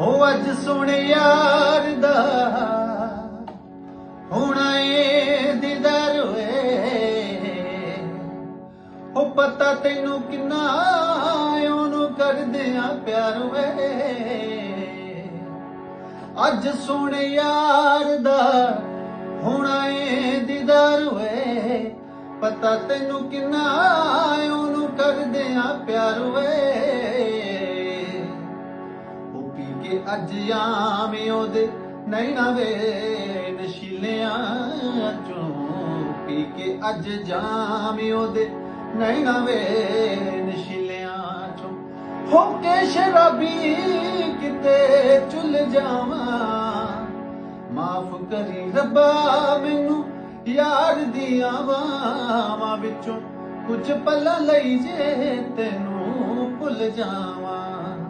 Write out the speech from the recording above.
ਹੋ ਅੱਜ ਸੋਹਣੇ ਯਾਰ ਦਾ ਹੋਣਾ ਏ ਦਿਦਾਰ ਵੇ ਹੋ ਪਤਾ ਤੈਨੂੰ ਕਿੰਨਾ ਉਹਨੂੰ ਕਰਦੇ ਆ ਪਿਆਰ ਵੇ ਅੱਜ ਸੋਹਣੇ ਯਾਰ ਦਾ ਹੋਣਾ ਏ ਦਿਦਾਰ ਵੇ ਪਤਾ ਤੈਨੂੰ ਕਿੰਨਾ ਉਹਨੂੰ ਕਰਦੇ ਆ ਪਿਆਰ ਵੇ ਕੇ ਅੱਜ ਆਵੇਂ ਉਹਦੇ ਨੈਣਾ ਵੇ ਨਸ਼ੀਲਿਆਂ ਚੋਂ। ਪੀ ਕੇ ਅੱਜ ਜਾਵੇਂ ਉਹਦੇ ਨੈਣਾ ਵੇ ਨਸ਼ੀਲਿਆਂ ਚੋਂ। ਹੋ ਕੇ ਸ਼ਰਾਬੀ ਕਿਤੇ ਚੁੱਲ ਜਾਵਾਂ। ਮਾਫ ਕਰੀ ਰੱਬਾ, ਮੈਨੂੰ ਯਾਰ ਦੀਆਂ ਬਾਵਾਂ ਵਿੱਚੋਂ ਕੁਝ ਪਲਾਂ ਲਈ ਜੇ ਤੈਨੂੰ ਭੁੱਲ ਜਾਵਾਂ।